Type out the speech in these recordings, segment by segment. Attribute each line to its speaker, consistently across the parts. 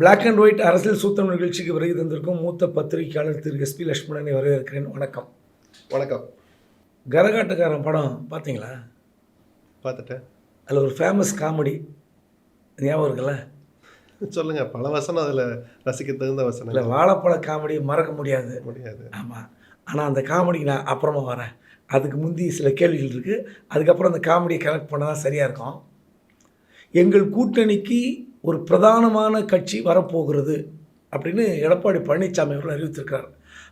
Speaker 1: Black and white அரசியல் சூத்திரம் நிகழ்ச்சிக்கு வருகை தந்திருக்கும் மூத்த பத்திரிகையாளர் திரு எஸ்பி லட்சுமணனை வரவேற்கிறேன். வணக்கம்.
Speaker 2: வணக்கம்.
Speaker 1: கரகாட்டக்காரன் படம் பார்த்தீங்களா?
Speaker 2: பார்த்துட்டேன்.
Speaker 1: அதில் ஒரு ஃபேமஸ் காமெடி ஞாபகம் இருக்குல்ல?
Speaker 2: சொல்லுங்க பல வசனம் அதில் ரசிக்க தகுந்த
Speaker 1: இல்லை
Speaker 2: வசனம்
Speaker 1: வாழைப்பழ காமெடி மறக்க முடியாது.
Speaker 2: முடியாது.
Speaker 1: ஆமாம் ஆனால் அந்த காமெடிக்கு நான் அப்புறமா வரேன். அதுக்கு முந்தி சில கேள்விகள் இருக்குது அதுக்கப்புறம் அந்த காமெடியை கனெக்ட் பண்ண தான் சரியாக இருக்கும். எங்கள் கூட்டணிக்கு ஒரு பிரதானமான கட்சி வரப்போகிறது அப்படின்னு எடப்பாடி பழனிசாமி அவர்கள் அறிவித்திருக்கிறார்.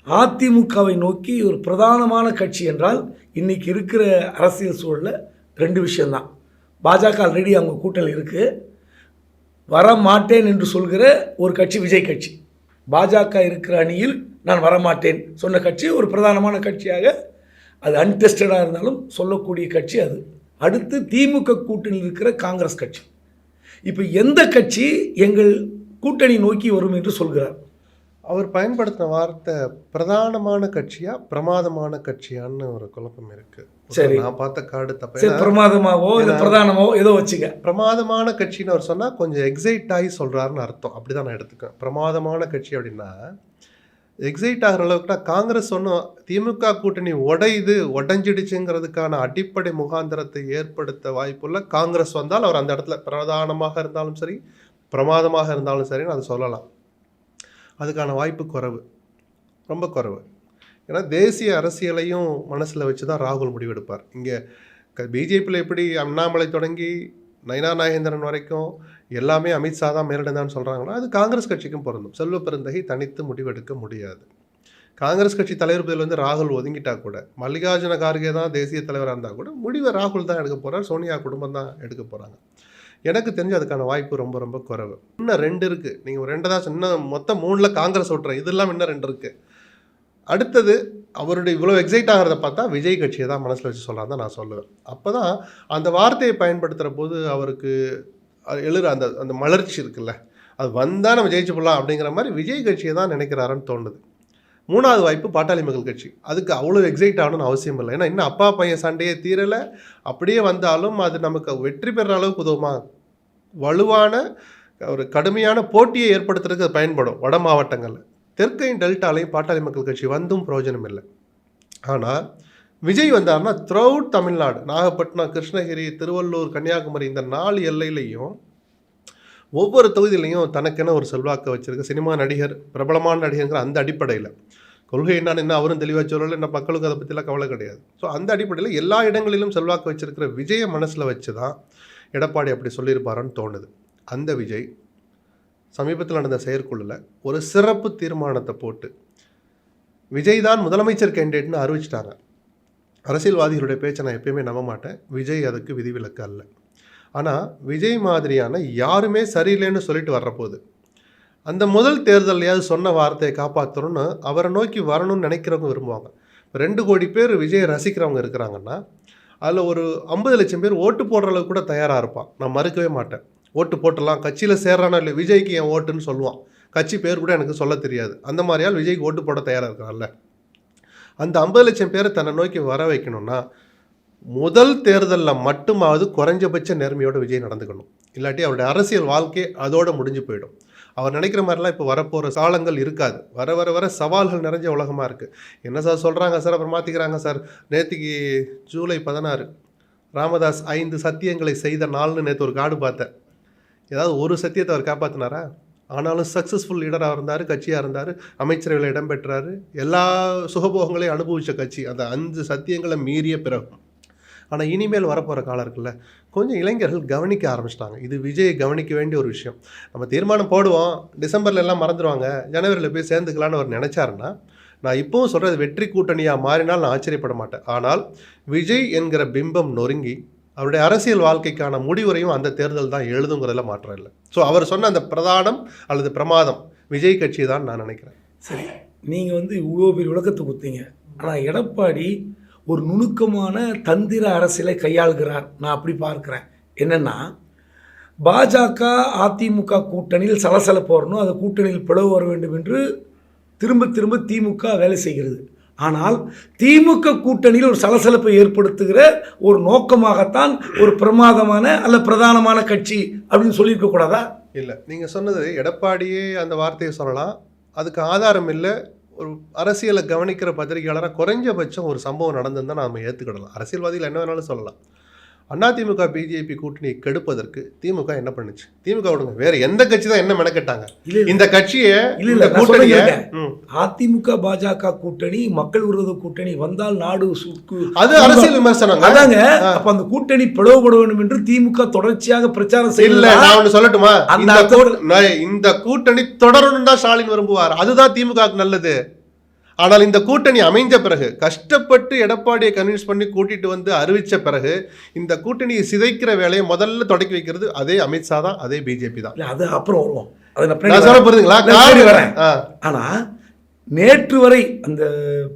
Speaker 1: அதிமுகவை நோக்கி ஒரு பிரதானமான கட்சி என்றால் இன்றைக்கி இருக்கிற அரசியல் சூழலில் ரெண்டு விஷயந்தான் பாஜக ஆல்ரெடி அவங்க கூட்டணி இருக்குது வர மாட்டேன் என்று சொல்கிற ஒரு கட்சி விஜய் கட்சி. பாஜக இருக்கிற அணியில் நான் வரமாட்டேன் சொன்ன கட்சி ஒரு பிரதானமான கட்சியாக அது அன்டெஸ்டடாக இருந்தாலும் சொல்லக்கூடிய கட்சி அது. அடுத்து திமுக கூட்டணியில் இருக்கிற காங்கிரஸ் கட்சி. இப்போ எந்த கட்சி எங்கள் கூட்டணி நோக்கி வரும் என்று சொல்கிறார்?
Speaker 2: அவர் பயன்படுத்தின வார்த்தை பிரதானமான கட்சியா பிரமாதமான கட்சியான்னு ஒரு குழப்பம் இருக்கு.
Speaker 1: சரி.
Speaker 2: நான் பார்த்த கார்டு தப்பு
Speaker 1: சரி பிரமாதமாவோ இல்லை பிரதானமாவோ ஏதோ வச்சுங்க
Speaker 2: பிரமாதமான கட்சின்னு அவர் சொன்னா கொஞ்சம் எக்ஸைட் ஆகி சொல்றாருன்னு அர்த்தம். அப்படிதான் நான் எடுத்துக்கேன் பிரமாதமான கட்சி அப்படின்னா எக்ஸைட் ஆகிற அளவுக்குனா காங்கிரஸ் ஒன்றும் திமுக கூட்டணி உடையுது உடஞ்சிடுச்சுங்கிறதுக்கான அடிப்படை முகாந்திரத்தை ஏற்படுத்த வாய்ப்புள்ள காங்கிரஸ் வந்தால் அவர் அந்த இடத்துல பிரதானமாக இருந்தாலும் சரி பிரமாதமாக இருந்தாலும் சரின்னு அதை சொல்லலாம். அதுக்கான வாய்ப்பு குறைவு. ரொம்ப குறைவு. ஏன்னா தேசிய அரசியலையும் மனசில் வச்சு தான் ராகுல் முடிவெடுப்பார். இங்கே பிஜேபியில் எப்படி அண்ணாமலை தொடங்கி நயனா நாகேந்திரன் வரைக்கும் எல்லாமே அமித்ஷா தான் மேலிடந்தான்னு சொல்கிறாங்களோ அது காங்கிரஸ் கட்சிக்கும் பொருந்தும். செல்வ பெருந்தகை தனித்து முடிவெடுக்க முடியாது. காங்கிரஸ் கட்சி தலைவர் பதில் வந்து ராகுல் ஒதுங்கிட்டா கூட மல்லிகார்ஜுன கார்கே தான் தேசிய தலைவராக இருந்தால் கூட முடிவை ராகுல் தான் எடுக்க போகிறார் சோனியா குடும்பம் தான் எடுக்க போகிறாங்க எனக்கு தெரிஞ்சு அதுக்கான வாய்ப்பு ரொம்ப ரொம்ப குறைவு. இன்னும் ரெண்டு இருக்குது நீங்கள் ரெண்டு தான் இன்னும் மொத்தம் மூணில் காங்கிரஸ் ஓட்டுறேன். இதெல்லாம் இன்னும் ரெண்டு இருக்குது அடுத்தது அவருடைய இவ்வளோ எக்ஸைட் ஆகிறத பார்த்தா விஜய் கட்சியை தான் மனசில் வச்சு சொல்லலாம் தான் நான் சொல்லுவேன். அப்போ தான் அந்த வார்த்தையை பயன்படுத்துகிற போது அவருக்கு அது எழுற அந்த அந்த மலர்ச்சி இருக்குல்ல அது வந்தால் நம்ம ஜெயிச்சு போடலாம் அப்படிங்கிற மாதிரி விஜய் கட்சியை தான் நினைக்கிறாருன்னு தோணுது. மூணாவது வாய்ப்பு பாட்டாளி மக்கள் கட்சி. அதுக்கு அவ்வளோ எக்ஸைட் ஆகணும்னு அவசியம் இல்லை. ஏன்னா இன்னும் அப்பா பையன் சண்டையே தீரலை. அப்படியே வந்தாலும் அது நமக்கு வெற்றி பெற அளவுக்கு உதவுமா? வலுவான ஒரு கடுமையான போட்டியை ஏற்படுத்துறதுக்கு அது பயன்படும். வட மாவட்டங்களில். தெற்கையும் டெல்டாலையும் பாட்டாளி மக்கள் கட்சி வந்தும் பிரயோஜனம் இல்லை. ஆனால் விஜய் வந்தார்னா த்ரூஅவுட் தமிழ்நாடு நாகப்பட்டினம் கிருஷ்ணகிரி திருவள்ளூர் கன்னியாகுமரி இந்த நாலு எல்லையிலையும் ஒவ்வொரு தொகுதியிலையும் தனக்கென ஒரு செல்வாக்கை வச்சுருக்க சினிமா நடிகர் பிரபலமான நடிகர்ங்கிற அந்த அடிப்படையில். கொள்கை என்னன்னு என்ன அவரும் தெளிவாக சொல்லலை என்ன மக்களுக்கு அதை பற்றிலாம் கவலை கிடையாது. ஸோ அந்த அடிப்படையில் எல்லா இடங்களிலும் செல்வாக்கு வச்சுருக்கிற விஜயை மனசில் வச்சு தான் எடப்பாடி அப்படி சொல்லியிருப்பாரான்னு தோணுது. அந்த விஜய் சமீபத்தில் நடந்த செயற்குழுல ஒரு சிறப்பு தீர்மானத்தை போட்டு விஜய் தான் முதலமைச்சர் கேண்டிடேட்னு அறிவிச்சிட்டாங்க. அரசியல்வாதிகளுடைய பேச்சை நான் எப்பயுமே நம்ப மாட்டேன். விஜய் அதுக்கு விதிவிலக்கு அல்ல. ஆனால் விஜய் மாதிரியான யாருமே சரியில்லைன்னு சொல்லிட்டு வர்றபோது அந்த முதல் தேர்தலையாவது சொன்ன வார்த்தையை காப்பாற்றணும்னு அவரை நோக்கி வரணும்னு நினைக்கிறவங்க விரும்புவாங்க. ரெண்டு கோடி பேர் விஜய் ரசிக்கிறவங்க இருக்கிறாங்கன்னா அதில் ஒரு ஐம்பது லட்சம் பேர் ஓட்டு போடுற அளவுக்கு கூட தயாராக இருப்பான். நான் மறுக்கவே மாட்டேன். ஓட்டு போட்டுடலாம் கட்சியில் சேர்றானா இல்லை விஜய்க்கு என் ஓட்டுன்னு சொல்லுவான். கட்சி பேர் கூட எனக்கு சொல்ல தெரியாது. அந்த மாதிரியால் விஜய்க்கு ஓட்டு போட தயாராக இருக்கிறான்ல. அந்த ஐம்பது லட்சம் பேரை தன்னை நோக்கி வர வைக்கணும்னா முதல் தேர்தலில் மட்டுமாவது குறைஞ்சபட்ச நேர்மையோடு விஜய் நடந்துக்கணும். இல்லாட்டி அவருடைய அரசியல் வாழ்க்கை அதோட முடிஞ்சு போயிடும். அவர் நினைக்கிற மாதிரிலாம் இப்போ வரப்போகிற காலங்கள் இருக்காது. வர வர வர சவால்கள் நிறைஞ்ச உலகமாக இருக்குது என்ன சார் சொல்கிறாங்க சார்? அப்புறம் மாற்றிக்கிறாங்க சார். நேற்றுக்கு ஜூலை பதினாறு ராமதாஸ் ஐந்து சத்தியங்களை செய்த நாள்னு நேற்று ஒரு காடு பார்த்தேன். ஏதாவது ஒரு சத்தியத்தை அவர் காப்பாற்றினாரா ஆனாலும் சக்ஸஸ்ஃபுல் லீடராக இருந்தார் கட்சியாக இருந்தார் அமைச்சரவையில் இடம்பெற்றார். எல்லா சுகபோகங்களையும் அனுபவித்த கட்சி. அந்த அஞ்சு சத்தியங்களை மீறிய பிறகும். ஆனால் இனிமேல் வரப்போகிற காலம் இருக்குல்ல. கொஞ்சம் இளைஞர்கள் கவனிக்க ஆரம்பிச்சிட்டாங்க. இது விஜய் கவனிக்க வேண்டிய ஒரு விஷயம். நம்ம தீர்மானம் போடுவோம். டிசம்பரில் எல்லாம் மறந்துடுவாங்க ஜனவரியில் போய் சேர்ந்துக்கலான்னு அவர் நினச்சாருன்னா நான் இப்போவும் சொல்கிறது வெற்றி கூட்டணியாக மாறினால் நான் ஆச்சரியப்பட மாட்டேன். ஆனால் விஜய் என்கிற பிம்பம் நொறுங்கி அவருடைய அரசியல் வாழ்க்கைக்கான முடிவுரையும் அந்த தேர்தல் தான் எழுதுங்கிறதுல மாற்றம் இல்லை. ஸோ அவர் சொன்ன அந்த பிரதானம் அல்லது பிரமாதம் விஜய் கட்சி தான் நான் நினைக்கிறேன்.
Speaker 1: சரி நீங்கள் வந்து இவ்வளோ பெரிய விளக்கத்தை கொடுத்தீங்க. ஆனால் எடப்பாடி ஒரு நுணுக்கமான தந்திர அரசியலை கையாளுகிறார். நான் அப்படி பார்க்குறேன். என்னென்னா பாஜக அதிமுக கூட்டணியில் சலசலப்பு வரணும். அந்த கூட்டணியில் பிளவு வர வேண்டும் என்று திரும்ப திரும்ப திமுக வேலை செய்கிறது. ஆனால் திமுக கூட்டணியில் ஒரு சலசலப்பை ஏற்படுத்துகிற ஒரு நோக்கமாகத்தான் ஒரு பிரமாதமான அல்ல பிரதானமான கட்சி அப்படின்னு சொல்லியிருக்க கூடாதா?
Speaker 2: இல்லை. நீங்கள் சொன்னது எடப்பாடியே அந்த வார்த்தையை சொல்லலாம். அதுக்கு ஆதாரம் இல்லை. ஒரு அரசியலை கவனிக்கிற பத்திரிகையாளராக குறைஞ்சபட்சம் ஒரு சம்பவம் நடந்ததுன்னு நாம் ஏற்றுக்கிடலாம் அரசியல்வாதிகள் என்ன வேணாலும் சொல்லலாம். அதிமுக பிஜேபி கூட்டணியை கெடுப்பதற்கு திமுக என்ன பண்ணுச்சு? திமுக விடுங்க. வேற எந்த கட்சி தான் என்ன மெனக்கெட்டாங்க? இந்த கட்சியை
Speaker 1: இல்ல,
Speaker 2: கூட்டணியை.
Speaker 1: அதிமுக பாஜக கூட்டணி மக்கள் விரோத கூட்டணி வந்தால் நாடு சுக்கு.
Speaker 2: அது அரசியல் விமர்சனங்க.
Speaker 1: அதாங்க. அப்ப அந்த கூட்டணி பிளவுபட வேண்டும் என்று திமுக தொடர்ச்சியாக பிரச்சாரம்
Speaker 2: இல்ல
Speaker 1: செய்யல
Speaker 2: நான் ஒண்ணு சொல்லட்டுமா? இந்த கூட்டணி தொடரணும் தான் ஸ்டாலின் விரும்புவார். அதுதான் திமுகவுக்கு நல்லது. ஆனால் இந்த கூட்டணி அமைஞ்ச பிறகு கஷ்டப்பட்டு எடப்பாடியை கன்வின்ஸ் பண்ணி கூட்டிட்டு வந்து அறிவிச்ச பிறகு இந்த கூட்டணியை சிதைக்கிற வேலையை முதல்ல தொடக்கி வைக்கிறது அதே அமித்ஷா தான் அதே பிஜேபி தான்.
Speaker 1: அது அப்புறம் வருவோம்.
Speaker 2: சொல்ல
Speaker 1: வரேன்.
Speaker 2: புரியுதுங்களா?
Speaker 1: நான் பின்னாடி
Speaker 2: காரணம்
Speaker 1: வரேன்.
Speaker 2: ஆ,
Speaker 1: ஆனா நேற்று வரை அந்த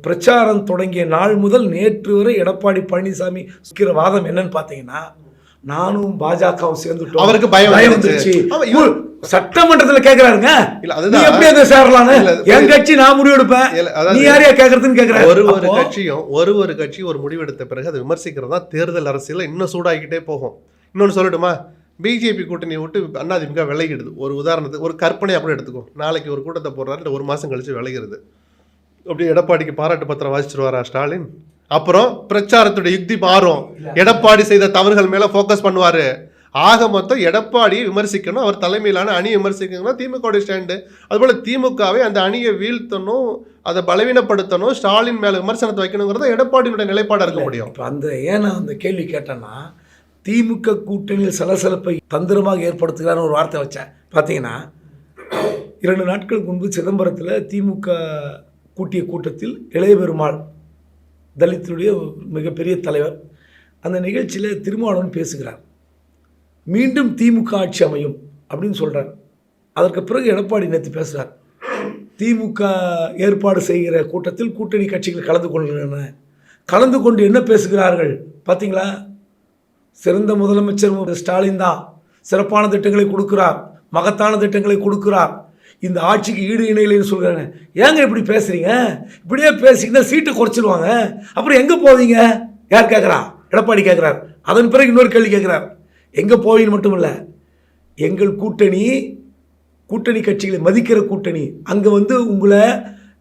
Speaker 1: பிரச்சாரம் தொடங்கிய நாள் முதல் நேற்று வரை எடப்பாடி பழனிசாமி வாதம் என்னன்னு பாத்தீங்கன்னா நானும் பாஜகவும் சேர்ந்துட்டோம்.
Speaker 2: அவருக்கு பயம் வந்துருச்சு.
Speaker 1: சட்டமன்றத்துல கேக்குறாருங்க.
Speaker 2: இல்ல அதுதான்.
Speaker 1: எப்படி அதை
Speaker 2: அது
Speaker 1: என் கட்சி நான் முடிவெடுப்பேன்.
Speaker 2: இல்ல,
Speaker 1: நீ
Speaker 2: அதாவது
Speaker 1: யாரையா கேக்குறதுன்னு கேக்குறாரு.
Speaker 2: ஒரு ஒரு கட்சியும் ஒரு ஒரு கட்சி ஒரு முடிவெடுத்த பிறகு அதை விமர்சிக்கிறது தான் தேர்தல் அரசியல் இன்னும் சூடாகிக்கிட்டே போகும். இன்னொன்று சொல்லட்டுமா? பிஜேபி கூட்டணியை விட்டு அதிமுக விலகிடுது. ஒரு உதாரணத்துக்கு ஒரு கற்பனையாக கூட எடுத்துக்கோ. நாளைக்கு ஒரு கூட்டத்தை போடுறாரு இல்லை ஒரு மாதம் கழிச்சு விலகிறது. அப்படி எடப்பாடிக்கு பாராட்டு பத்திரம் வாசிச்சிருவாரா ஸ்டாலின்? அப்புறம் பிரச்சாரத்துடைய யுக்தி மாறும். எடப்பாடி செய்த தவறுகள் மேல ஃபோக்கஸ் பண்ணுவாரு. ஆக மொத்தம் எடப்பாடியை விமர்சிக்கணும். அவர் தலைமையிலான அணி விமர்சிக்கணும்னா திமுக ஸ்டாண்டு அதுபோல திமுகவை அந்த அணியை வீழ்த்தணும் அதை பலவீனப்படுத்தணும் ஸ்டாலின் மேல விமர்சனத்தை வைக்கணுங்கிறத எடப்பாடியினுடைய நிலைப்பாடா இருக்க முடியும்.
Speaker 1: இப்ப அந்த ஏன் நான் அந்த கேள்வி கேட்டேன்னா திமுக கூட்டணியில் சலசலப்பை தந்திரமாக ஏற்படுத்துகிறான்னு ஒரு வார்த்தை வச்சேன். பார்த்தீங்கன்னா இரண்டு நாட்களுக்கு முன்பு சிதம்பரத்தில் திமுக கூட்டிய கூட்டத்தில் இளைய பெருமாள் தலித்துடைய ஒரு மிகப்பெரிய தலைவர். அந்த நிகழ்ச்சியில் திருமாவளவன் பேசுகிறார். மீண்டும் திமுக ஆட்சி அமையும் அப்படின்னு சொல்கிறார் அதற்கு பிறகு எடப்பாடி நேற்று பேசுகிறார் திமுக ஏற்பாடு செய்கிற கூட்டத்தில் கூட்டணி கட்சிகள் கலந்து கொள்கின்றன. கலந்து கொண்டு என்ன பேசுகிறார்கள்? பார்த்தீங்களா சிறந்த முதலமைச்சர் ஸ்டாலின் தான். சிறப்பான திட்டங்களை கொடுக்கிறார். மகத்தான திட்டங்களை கொடுக்கிறார். இந்த ஆட்சிக்கு ஈடு இணையில்னு சொல்கிறாங்க ஏங்க இப்படி பேசுகிறீங்க இப்படியே பேசிங்கன்னா சீட்டை குறைச்சிடுவாங்க அப்புறம் எங்கே போவீங்க? யார் கேட்குறா எடப்பாடி கேட்குறார் அதன் பிறகு இன்னொரு கேள்வி கேட்குறார் எங்கே போவீங்கன்னு மட்டும் இல்லை எங்கள் கூட்டணி கூட்டணி கட்சிகளை மதிக்கிற கூட்டணி. அங்கே வந்து உங்களை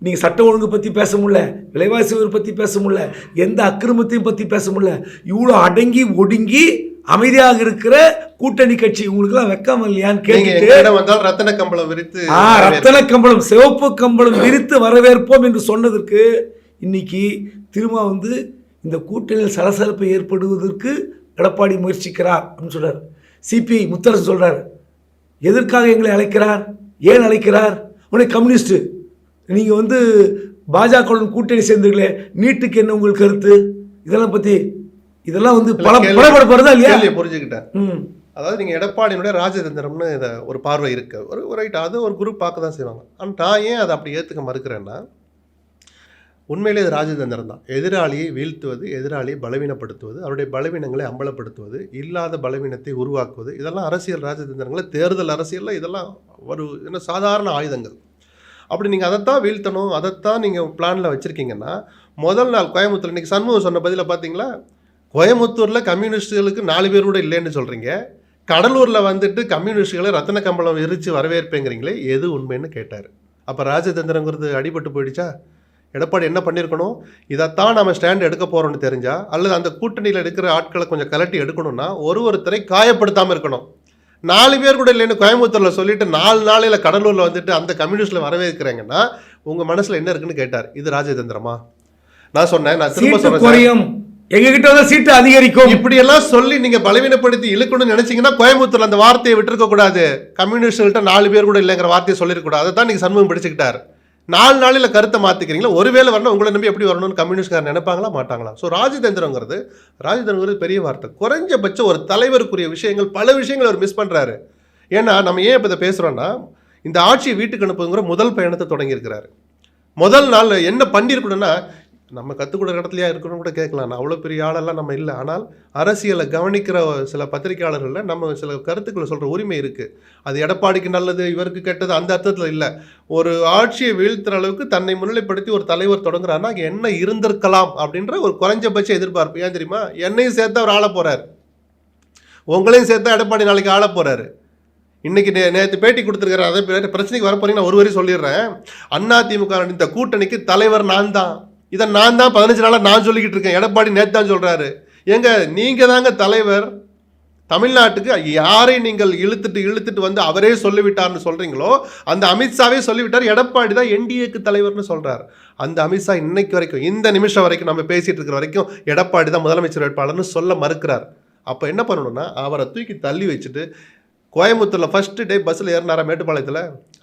Speaker 1: நீங்கள் சட்ட ஒழுங்கு பற்றி பேச முடியல விலைவாசி பற்றி பேச முடியல எந்த அக்கிரமத்தையும் பற்றி பேச முடியல. இவ்வளோ அடங்கி ஒடுங்கி அமைதியாக இருக்கிற கூட்டணி கட்சி உங்களுக்குலாம் வெக்கம் இல்லையான்னு கேட்டுட்டு
Speaker 2: வந்தால் ரத்தன கம்பளம் விரித்து
Speaker 1: ஆ ரத்தன கம்பளம் சிவப்பு கம்பளம் விரித்து வரவேற்போம் என்று சொன்னதற்கு இன்னைக்கு திரும்ப வந்து இந்த கூட்டணியில் சலசலப்பை ஏற்படுவதற்கு எடப்பாடி முயற்சிக்கிறார் அப்படின்னு சொல்றார். சிபிஐ முத்தரசு சொல்றார். எதற்காக எங்களை அழைக்கிறார்? ஏன் அழைக்கிறார்? உடனே கம்யூனிஸ்ட் நீங்கள் வந்து பாஜகவுடன் கூட்டணி சேர்ந்தீர்களே நீட்டுக்கு என்ன உங்கள் கருத்து? இதெல்லாம் பற்றி இதெல்லாம் வந்து பல
Speaker 2: கேள்வி-
Speaker 1: படப்படுறதா இல்லையா?
Speaker 2: புரிஞ்சுக்கிட்டேன். அதாவது நீங்கள் எடப்பாடியினுடைய ராஜதந்திரம்னு இதை ஒரு பார்வை இருக்கு. ஒரு ரைட் அது ஒரு குரூப் பார்க்க தான் செய்வாங்க. ஆனால் நான் ஏன் அதை அப்படி ஏற்றுக்க மறுக்கிறேன்னா உண்மையிலே இது ராஜதந்திரம் தான். எதிராளியை வீழ்த்துவது எதிராளியை பலவீனப்படுத்துவது அவருடைய பலவீனங்களை அம்பலப்படுத்துவது இல்லாத பலவீனத்தை உருவாக்குவது இதெல்லாம் அரசியல் ராஜதந்திரங்களை தேர்தல் அரசியலில் இதெல்லாம் ஒரு என்ன சாதாரண ஆயுதங்கள். அப்படி நீங்கள் அதைத்தான் வீழ்த்தணும் அதைத்தான் நீங்கள் பிளானில் வச்சுருக்கீங்கன்னா முதல் நாள் கோயம்புத்தூர் இன்னைக்கு சண்முகம் சொன்ன பதில பார்த்தீங்களா? கோயம்புத்தூரில் கம்யூனிஸ்டுகளுக்கு நாலு பேர் கூட இல்லைன்னு சொல்கிறீங்க கடலூரில் வந்துட்டு கம்யூனிஸ்டுகளை ரத்தன கம்பளம் விரித்து வரவேற்பேங்கிறீங்களே எது உண்மைன்னு கேட்டார். அப்போ ராஜதந்திரங்கிறது அடிபட்டு போயிடுச்சா? எடப்பாடி என்ன பண்ணியிருக்கணும் இதைத்தான் நம்ம ஸ்டாண்ட் எடுக்க போகிறோம்னு தெரிஞ்சா அல்லது அந்த கூட்டணியில் எடுக்கிற ஆட்களை கொஞ்சம் கலட்டி எடுக்கணும்னா ஒரு ஒருத்தரை காயப்படுத்தாமல் இருக்கணும். நாலு பேர் கூட இல்லைன்னு கோயம்புத்தூரில் சொல்லிட்டு நாலு நாளையில் கடலூரில் வந்துட்டு அந்த கம்யூனிஸ்டில் வரவேற்கிறீங்கன்னா உங்கள் மனசில் என்ன இருக்குன்னு கேட்டார். இது ராஜதந்திரமா? நான் சொன்னேன் நான் திரும்ப.
Speaker 1: குறையும். எங்ககிட்ட வந்து சீட்டு அதிகரிக்கும்.
Speaker 2: இப்படியெல்லாம் சொல்லி நீங்க பலவீனப்படுத்தி இழுக்கணும்னு நினைச்சீங்கன்னா கோயம்புத்தூர்ல அந்த வார்த்தையை விட்டுருக்க கூடாது. கம்யூனிஸ்ட்கிட்ட நாலு பேர் கூட இல்லைங்கிற வார்த்தையை சொல்லிருக்கூடாது அதை தான் நீங்க சண்முகம் பிடிச்சிக்கிட்டார். நாலு நாளில் கருத்தை மாத்திக்கிறீங்களா? ஒருவேளை வரணும் உங்களை நம்பி எப்படி வரணும்னு கம்யூனிஸ்ட்காரர் நினைப்பாங்களா? மாட்டாங்களா? ஸோ ராஜதந்திரங்கிறது ராஜதந்திரங்கிறது பெரிய வார்த்தை. குறைஞ்சபட்சம் ஒரு தலைவருக்குரிய விஷயங்கள் பல விஷயங்கள் அவர் மிஸ் பண்ணுறாரு ஏன்னா நம்ம ஏன் இப்போ இதை பேசுகிறோன்னா இந்த ஆட்சியை வீட்டுக்கு அனுப்புங்கிற முதல் பயணத்தை தொடங்கியிருக்கிறாரு. முதல் நாள் என்ன பண்ணியிருக்கணும்னா நம்ம கற்றுக் கொடுக்குற இடத்துலயா இருக்கணும்னு கூட கேட்கலாம். நான் அவ்வளோ பெரிய ஆளெல்லாம் நம்ம இல்லை. ஆனால் அரசியலை கவனிக்கிற சில பத்திரிகையாளர்களில் நம்ம சில கருத்துக்களை சொல்கிற உரிமை இருக்குது அது எடப்பாடிக்கு நல்லது இவருக்கு கெட்டது அந்த அர்த்தத்தில் இல்லை. ஒரு ஆட்சியை வீழ்த்துற அளவுக்கு தன்னை முன்னிலைப்படுத்தி ஒரு தலைவர் தொடங்குறாருன்னா அங்கே என்ன இருந்திருக்கலாம் அப்படின்ற ஒரு குறைஞ்சபட்ச எதிர்பார்ப்பு. ஏன் தெரியுமா? என்னையும் சேர்த்து அவர் ஆள போகிறார் உங்களையும் சேர்த்து எடப்பாடி நாளைக்கு ஆள போகிறாரு இன்னைக்கு நே நேற்று பேட்டி கொடுத்துருக்காரு அதை பிரச்சனைக்கு வர போறீங்கன்னா ஒரு வரி சொல்லிடுறேன். அண்ணா திமுக இந்த கூட்டணிக்கு தலைவர் நான் தான் இதை நான் தான் பதினஞ்சு நாளாக நான் சொல்லிக்கிட்டு இருக்கேன். எடப்பாடி நேத்து தான் சொல்கிறாரு ஏங்க நீங்கள் தாங்க தலைவர். தமிழ்நாட்டுக்கு யாரை நீங்கள் இழுத்துட்டு இழுத்துட்டு வந்து அவரே சொல்லிவிட்டார்னு சொல்கிறீங்களோ அந்த அமித்ஷாவே சொல்லிவிட்டார். எடப்பாடி தான் என்டிஏக்கு தலைவர்னு சொல்கிறார் அந்த அமித்ஷா இன்னைக்கு வரைக்கும் இந்த நிமிஷம் வரைக்கும் நம்ம பேசிகிட்டு இருக்கிற வரைக்கும் எடப்பாடி தான் முதலமைச்சர் வேட்பாளர்னு சொல்ல மறுக்கிறார். அப்போ என்ன பண்ணணும்னா அவரை தூக்கி தள்ளி வச்சுட்டு கோயம்புத்தூரில் ஃபஸ்ட்டு டே பஸ்ஸில் ஏறினாரா மேட்டுப்பாளையத்தில்?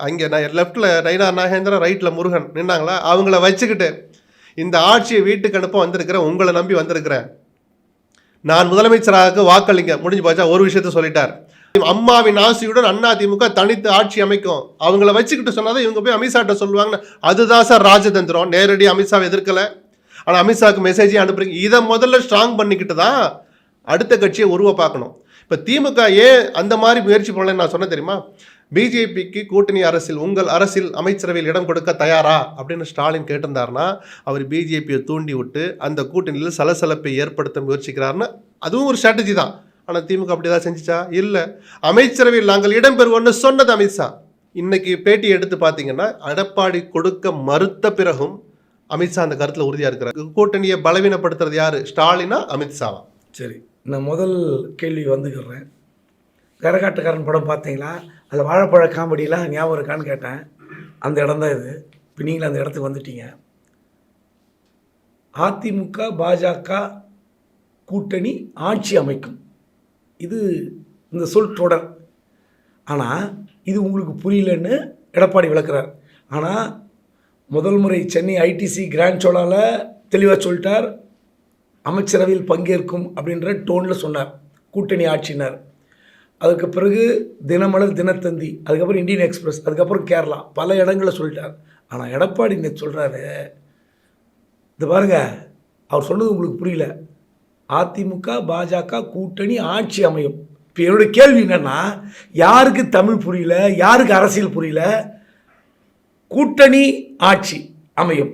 Speaker 2: அங்கே நான் லெஃப்ட்டில் நைனா நாகேந்திரன் ரைட்டில் முருகன் நின்னாங்களா? அவங்கள வச்சுக்கிட்டு இந்த ஆட்சியை வீட்டுக்கு அனுப்ப வந்திருக்கிறேன் உங்களை நம்பி வந்திருக்கிறேன் நான் முதலமைச்சராக வாக்களிங்க. முடிஞ்சு போச்சா ஒரு விஷயத்த சொல்லிட்டார். அம்மாவின் ஆசையுடன் அண்ணா திமுக தனித்து ஆட்சி அமைக்கும். அவங்கள வச்சுக்கிட்டு சொன்னாதான் இவங்க போய் அமித்ஷாட்ட சொல்லுவாங்கன்னு. அதுதான் சார் ராஜதந்திரம். நேரடி அமித்ஷாவை எதிர்க்கல. ஆனால் அமித்ஷாவுக்கு மெசேஜையும் அனுப்புறீங்க. இதை முதல்ல ஸ்ட்ராங் பண்ணிக்கிட்டு தான் அடுத்த கட்சியை உருவ பார்க்கணும். இப்போ திமுக ஏன் அந்த மாதிரி முயற்சி பண்ணலன்னு நான் சொன்னேன் தெரியுமா? பிஜேபிக்கு கூட்டணி அரசில் உங்கள் அரசில் அமைச்சரவையில் இடம் கொடுக்க தயாரா? அப்படின்னு ஸ்டாலின் கேட்டிருந்தாருன்னா அவர் பிஜேபியை தூண்டி விட்டு அந்த கூட்டணியில் சலசலப்பை ஏற்படுத்த முயற்சிக்கிறாருன்னு அதுவும் ஒரு ஸ்ட்ராட்டஜி தான். ஆனால் திமுக அப்படி ஏதாவது செஞ்சுச்சா? இல்லை. அமைச்சரவையில் நாங்கள் இடம்பெறுவோம்னு சொன்னது அமித்ஷா. இன்னைக்கு பேட்டி எடுத்து பார்த்தீங்கன்னா எடப்பாடி கொடுக்க மறுத்த பிறகும் அமித்ஷா அந்த கருத்தில் உறுதியாக இருக்கிறார். கூட்டணியை பலவீனப்படுத்துறது யார்? ஸ்டாலினா அமித்ஷாவா?
Speaker 1: சரி நான் முதல் கேள்வி வந்துக்கிறேன் கரகாட்டுக்காரன் படம் பார்த்தீங்களா? அந்த வாழைப்பழ காமெடியெலாம் ஞாபகம் இருக்கான்னு கேட்டேன். அந்த இடம் தான் இது. இப்போ நீங்களும் அந்த இடத்துக்கு வந்துட்டீங்க. அதிமுக பாஜக கூட்டணி ஆட்சி அமைக்கும். இது இந்த சொல் தொடர். ஆனால் இது உங்களுக்கு புரியலன்னு எடப்பாடி விளக்குறார். ஆனால் முதல் முறை சென்னை ஐடிசி கிராண்ட் சோலாவில் தெளிவாக சொல்லிட்டார். அமைச்சரவையில் பங்கேற்கும் அப்படின்ற டோனில் சொன்னார். கூட்டணி ஆட்சினார் அதுக்கு பிறகு தினமலர் தினத்தந்தி அதுக்கப்புறம் இந்தியன் எக்ஸ்பிரஸ் அதுக்கப்புறம் கேரளா பல இடங்களில் சொல்லிட்டார். ஆனால் எடப்பாடி நேற்று சொல்கிறாரு இது பாருங்க அவர் சொன்னது உங்களுக்கு புரியல. அதிமுக பாஜக கூட்டணி ஆட்சி அமையும். இப்போ என்னுடைய கேள்வி என்னென்னா யாருக்கு தமிழ் புரியல யாருக்கு அரசியல் புரியல? கூட்டணி ஆட்சி அமையும்.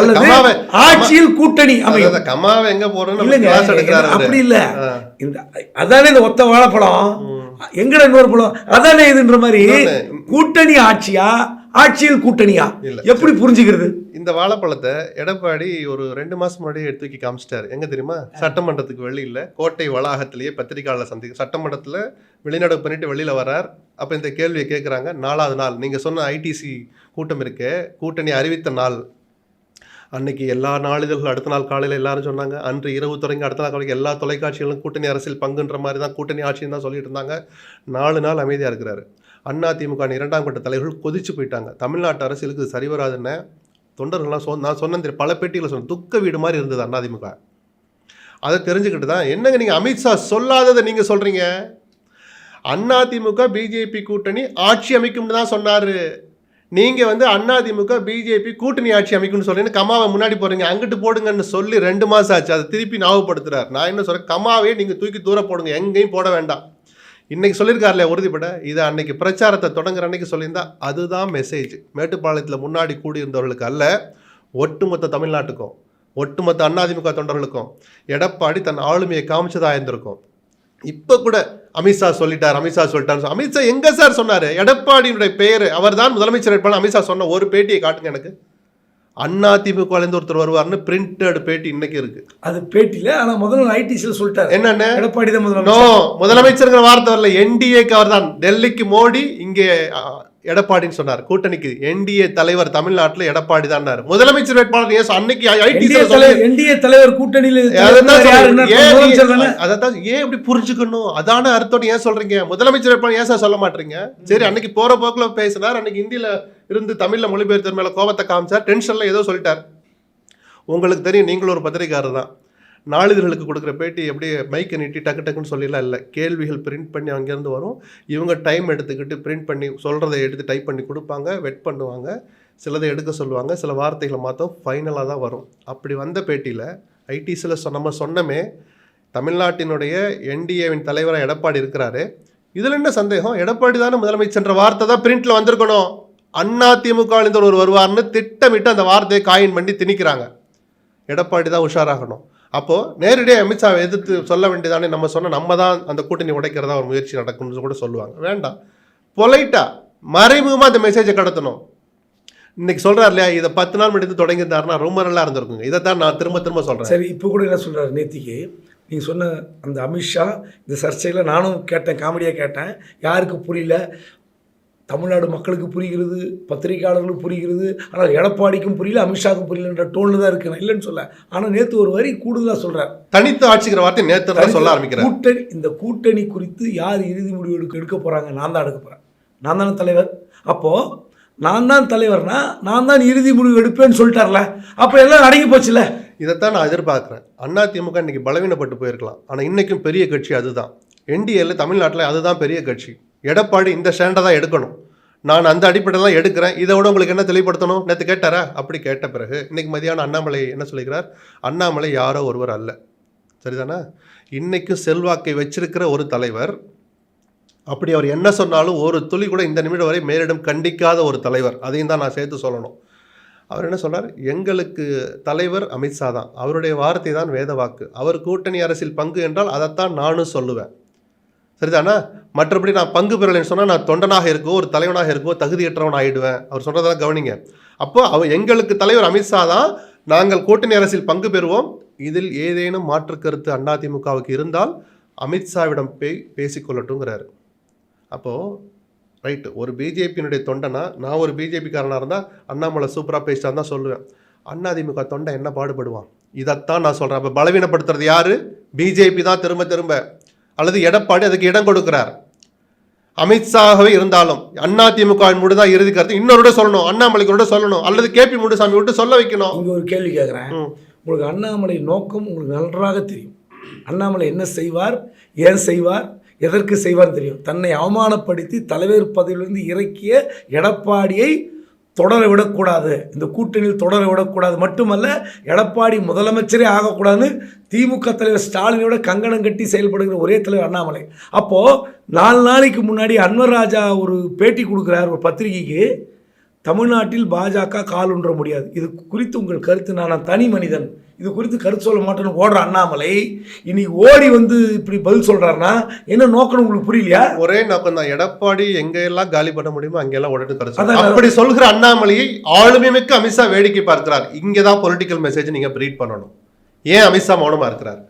Speaker 1: அல்லது ஆட்சியில் கூட்டணி அமையும்.
Speaker 2: கமாவை எங்க அவரு.
Speaker 1: அப்படி இல்ல. இந்த அதானே இந்த ஒத்த வாழைப்பழம்? எங்கட இன்னொரு பழம்? அதானே இதுன்ற மாதிரி. கூட்டணி ஆட்சியா ஆட்சியில் கூட்டணியா. எப்படி புரிஞ்சுக்கிறது?
Speaker 2: இந்த வாழைப்பழத்தை எடப்பாடி ஒரு ரெண்டு மாசம் முன்னாடியே எடுத்து காமிச்சிட்டாரு. எங்க தெரியுமா? சட்டமன்றத்துக்கு வெளியில கோட்டை வளாகத்திலேயே பத்திரிகையாளர் சந்தி சட்டமன்றத்துல வெளிநடப்பு பண்ணிட்டு வெளியில வரார் அப்ப இந்த கேள்வியை கேட்குறாங்க நாலாவது நாள் நீங்க சொன்ன ஐடிசி கூட்டம் இருக்கே. கூட்டணி அறிவித்த நாள். அன்னைக்கு எல்லா நாளிதழ்கள் அடுத்த நாள் காலையில் எல்லாரும் சொன்னாங்க. அன்று இரவு தொடங்கி அடுத்த நாள் காலைக்கு எல்லா தொலைக்காட்சிகளும் கூட்டணி அரசியல் பங்குன்ற மாதிரி தான் கூட்டணி ஆட்சின்னு தான் சொல்லிட்டு இருந்தாங்க. நாலு நாள் அமைதியாக இருக்கிறாரு. அண்ணா திமுக இரண்டாம் கட்ட தலைவர்கள் கொதிச்சு போயிட்டாங்க. தமிழ்நாட்டு அரசியலுக்கு சரி வராதுன்னு தொண்டர்கள்லாம் சொன்ன நான் சொன்னேன் தெரியும், பல பேட்டியில் சொன்னேன். துக்க வீடு மாதிரி இருந்தது அண்ணா திமுக. அதை தெரிஞ்சுக்கிட்டு தான் என்னங்க நீங்கள் அமித்ஷா சொல்லாததை நீங்கள் சொல்கிறீங்க அண்ணா பிஜேபி கூட்டணி ஆட்சி அமைக்கும்னு தான் சொன்னார். நீங்கள் வந்து அதிமுக பிஜேபி கூட்டணி ஆட்சி அமைக்கும்னு சொல்றீங்க. கமாவை முன்னாடி போகிறீங்க அங்கிட்டு போடுங்கன்னு சொல்லி ரெண்டு மாதம் ஆச்சு. அதை திருப்பி ஞாபகப்படுத்துகிறார் நான் என்ன சொல்கிறேன் கமாவே நீங்கள் தூக்கி தூரம் போடுங்க. எங்கேயும் போட வேண்டாம். இன்றைக்கி சொல்லியிருக்காருல உறுதிப்பட? இதை அன்னைக்கு பிரச்சாரத்தை தொடங்குற அன்னைக்கு சொல்லியிருந்தா அதுதான் மெசேஜ் மேட்டுப்பாளையத்தில் முன்னாடி கூடியிருந்தவர்களுக்கு அல்ல ஒட்டுமொத்த தமிழ்நாட்டுக்கும் ஒட்டுமொத்த அதிமுக தொண்டர்களுக்கும் எடப்பாடி தன் ஆளுமையை காமிச்சதாக இருந்திருக்கும். இப்போ கூட அமித்ஷா சொல்லிட்டார் அமித்ஷா சொல்லிட்டார் அமித்ஷா எங்க சார் சொன்னாரு? எடப்பாடியினுடைய பெயர் அவர்தான் முதலமைச்சர் வேட்பாளர். அமித்ஷா சொன்ன ஒரு பேட்டியை காட்டுங்க எனக்கு. அண்ணா திமுகலேருந்து ஒருத்தர் வருவார்னு பிரிண்டட் பேட்டி இன்னைக்கு இருக்கு.
Speaker 1: அது பேட்டியில ஆனா முதல்ல ஐடிசியில் சொல்லிட்டாரு.
Speaker 2: என்னன்னு?
Speaker 1: எடப்பாடி தான்
Speaker 2: நோ
Speaker 1: முதல்வர்
Speaker 2: முதலமைச்சருங்கிற வார்த்தை வரல. என்டிஏக்கு அவர் தான் டெல்லிக்கு மோடி இங்கே எடப்பாடின்னு சொன்னார். கூட்டணிக்கு என்டிஏ தலைவர் தமிழ்நாட்டுல எடப்பாடி தான் முதலமைச்சர் வேட்பாளர் ஏன் அன்னைக்கு ஐடி
Speaker 1: என்டிஏ தலைவர் கூட்டணியில். என்ன
Speaker 2: ஏன் இப்படி புரிஞ்சுக்கணும்? அதான அர்த்தம். ஏன் சொல்றீங்க? முதலமைச்சர் வேட்பாளர் ஏன் சார் சொல்ல மாட்டீங்க? சரி அன்னைக்கு போற போக்குல பேசினார். அன்னைக்கு இந்தியில இருந்து தமிழ்ல மொழிபெயர்த்தர் மேல கோபத்தை காமிச்சார். டென்ஷன்ல ஏதோ சொல்லிட்டார். உங்களுக்கு தெரியும் நீங்களும் ஒரு பத்திரிக்காரர் தான். நாளிதழ்களுக்கு கொடுக்குற பேட்டி அப்படியே மைக்கை நீட்டி டக்கு டக்குன்னு சொல்லிலாம் இல்லை கேள்விகள் பிரிண்ட் பண்ணி அங்கேருந்து வரும். இவங்க டைம் எடுத்துக்கிட்டு பிரிண்ட் பண்ணி சொல்கிறத எடுத்து டைப் பண்ணி கொடுப்பாங்க வெட் பண்ணுவாங்க. சிலதை எடுக்க சொல்லுவாங்க சில வார்த்தைகளை மாற்றம் ஃபைனலாக தான் வரும். அப்படி வந்த பேட்டியில் ஐடிசியில் சொ நம்ம சொன்னமே தமிழ்நாட்டினுடைய என்டிஏவின் தலைவராக எடப்பாடி இருக்கிறாரு. இதில் என்ன சந்தேகம்? எடப்பாடி தானே முதலமைச்சர்ன்ற வார்த்தை தான் பிரிண்டில் வந்திருக்கணும். அண்ணா திமுகவிலிருந்து ஒரு வருவார்னு திட்டமிட்டு அந்த வார்த்தையை காயின் பண்ணி திணிக்கிறாங்க. எடப்பாடி தான் உஷாராகணும். அப்போது நேரடியாக அமித்ஷாவை எதிர்த்து சொல்ல வேண்டியதானே நம்ம சொன்ன நம்ம தான் அந்த கூட்டணி உடைக்கிறதா ஒரு முயற்சி நடக்கும்னு கூட சொல்லுவாங்க. வேண்டாம். பொலைட்டா மறைமுகமாக அந்த மெசேஜை கடத்தணும். இன்னைக்கு சொல்கிறார் இல்லையா இதை பத்து நாள் முடித்து தொடங்கியிருந்தாருன்னா ரொம்ப நல்லா இருந்திருக்குங்க. இதை தான் நான் திரும்ப திரும்ப சொல்கிறேன்
Speaker 1: சரி இப்போ கூட என்ன சொல்கிறார் நேத்திக்கு? நீங்கள் சொன்ன அந்த அமித்ஷா இந்த சர்ச்சையில் நானும் கேட்டேன் காமெடியாக கேட்டேன். யாருக்கு புரியல? தமிழ்நாடு மக்களுக்கு புரிகிறது பத்திரிகையாளர்களுக்கு புரிகிறது ஆனால் எடப்பாடிக்கும் புரியல அமித்ஷாவுக்கும் புரியலன்ற டோனில் தான் இருக்கு. நான் இல்லைன்னு சொல்ல ஆனால் நேற்று ஒரு வரி கூடுதலாக சொல்கிறார்
Speaker 2: தனித்து ஆட்சிக்கிற வார்த்தை நேற்று தான் சொல்ல ஆரம்பிக்கிறேன்
Speaker 1: கூட்டணி இந்த கூட்டணி குறித்து யார் இறுதி முடிவு எடுக்க எடுக்க போகிறாங்க நான் தான் எடுக்க போகிறேன் நான் தானே தலைவர். அப்போது நான் தான் தலைவர்னா நான் தான் இறுதி முடிவு எடுப்பேன்னு சொல்லிட்டார்ல. அப்போ எல்லாம் அடங்கி போச்சுல்ல
Speaker 2: இதைத்தான் நான் எதிர்பார்க்குறேன். அண்ணா திமுக இன்னைக்கு பலவீனப்பட்டு போயிருக்கலாம். ஆனால் இன்னைக்கும் பெரிய கட்சி அதுதான். என்டிஏல தமிழ்நாட்டில் அதுதான் பெரிய கட்சி. எடப்பாடி இந்த ஸ்டாண்டை தான் எடுக்கணும். நான் அந்த அடிப்படையில் தான் எடுக்கிறேன். இதை விட உங்களுக்கு என்ன தெளிவுபடுத்தணும்? நேற்று கேட்டாரா? அப்படி கேட்ட பிறகு இன்றைக்கி மதியானம் அண்ணாமலை என்ன சொல்லிக்கிறார்? அண்ணாமலை யாரோ ஒருவர் அல்ல. சரிதானா? இன்றைக்கும் செல்வாக்கை வச்சிருக்கிற ஒரு தலைவர் அப்படி அவர் என்ன சொன்னாலும் ஒரு துளி கூட இந்த நிமிடம் வரை மேலிடம் கண்டிக்காத ஒரு தலைவர். அதையும் தான் நான் சேர்த்து சொல்லணும். அவர் என்ன சொன்னார் எங்களுக்கு தலைவர் அமித்ஷா தான். அவருடைய வார்த்தை தான் வேத வாக்கு அவர் கூட்டணி அரசில் பங்கு என்றால் அதைத்தான் நானும் சொல்லுவேன். சரிதானா? மற்றபடி நான் பங்கு பெறலைன்னு சொன்னால் நான் தொண்டனாக இருக்கோ ஒரு தலைவனாக இருக்கோ தகுதியற்றவன் ஆகிடுவேன் அவர் சொல்கிறதெல்லாம் கவனிங்க. அப்போ அவர் எங்களுக்கு தலைவர் அமித்ஷா தான் நாங்கள் கூட்டணி அரசில் பங்கு பெறுவோம். இதில் ஏதேனும் மாற்று கருத்து அதிமுகவுக்கு இருந்தால் அமித்ஷாவிடம் போய் பேசிக்கொள்ளட்டுங்கிறாரு அப்போது ரைட்டு. ஒரு பிஜேபியினுடைய தொண்டனா நான் ஒரு பிஜேபிக்காரனாக இருந்தால் அண்ணாமலை சூப்பராக பேசிட்டான் தான் சொல்லுவேன். அதிமுக தொண்டை என்ன பாடுபடுவான்? இதைத்தான் நான் சொல்கிறேன் அப்போ பலவீனப்படுத்துறது யார்? பிஜேபி தான். திரும்ப திரும்ப. அல்லது எடப்பாடி அதுக்கு இடம் கொடுக்கிறார். அமித்ஷாகவே இருந்தாலும் அதிமுக மட்டும் தான் இறுதி கருத்து. இன்னொரு சொல்லணும் அண்ணாமலைக்கு ஒரு சொல்லணும் அல்லது கேபி முனுசாமி விட்டு சொல்ல வைக்கணும்.
Speaker 1: இங்கே ஒரு கேள்வி கேட்குறேன். உங்களுக்கு அண்ணாமலை நோக்கம் உங்களுக்கு நன்றாக தெரியும். அண்ணாமலை என்ன செய்வார் ஏன் செய்வார் எதற்கு செய்வார் தெரியும். தன்னை அவமானப்படுத்தி தலைவர் பதவியிலிருந்து இறக்கிய எடப்பாடியை தொடர விடக்கூடாது. இந்த கூட்டணியில் தொடர விடக்கூடாது. மட்டுமல்ல எடப்பாடி முதலமைச்சரே ஆகக்கூடாதுன்னு திமுக தலைவர் ஸ்டாலினோட கங்கணம் கட்டி செயல்படுகிற ஒரே தலைவர் அண்ணாமலை. அப்போது நாலு நாளைக்கு முன்னாடி அன்வர் ராஜா ஒரு பேட்டி கொடுக்குறார் ஒரு பத்திரிகைக்கு. தமிழ்நாட்டில் பாஜக கால் ஊன்ற முடியாது. இது குறித்து உங்கள் கருத்து. நான் தனி மனிதன். இது குறித்து கருத்து சொல்ல மாட்டேன்னு ஓடுற அண்ணாமலை இன்னைக்கு ஓடி வந்து இப்படி பதில் சொல்றாருன்னா என்ன நோக்கணும் உங்களுக்கு புரியலையா?
Speaker 2: ஒரே நோக்கம் தான். எடப்பாடி எங்க எல்லாம் காலி பண்ண முடியுமோ அங்கெல்லாம் உடனே கருத்து. அப்படி சொல்கிற அண்ணாமலையை ஆளுமை மிக்க அமித்ஷா வேடிக்கை பார்க்கிறார். இங்கே தான் பொலிட்டிக்கல் மெசேஜ் நீங்க பிரீட் பண்ணணும். ஏன் அமித்ஷா மௌனமா இருக்கிறார்?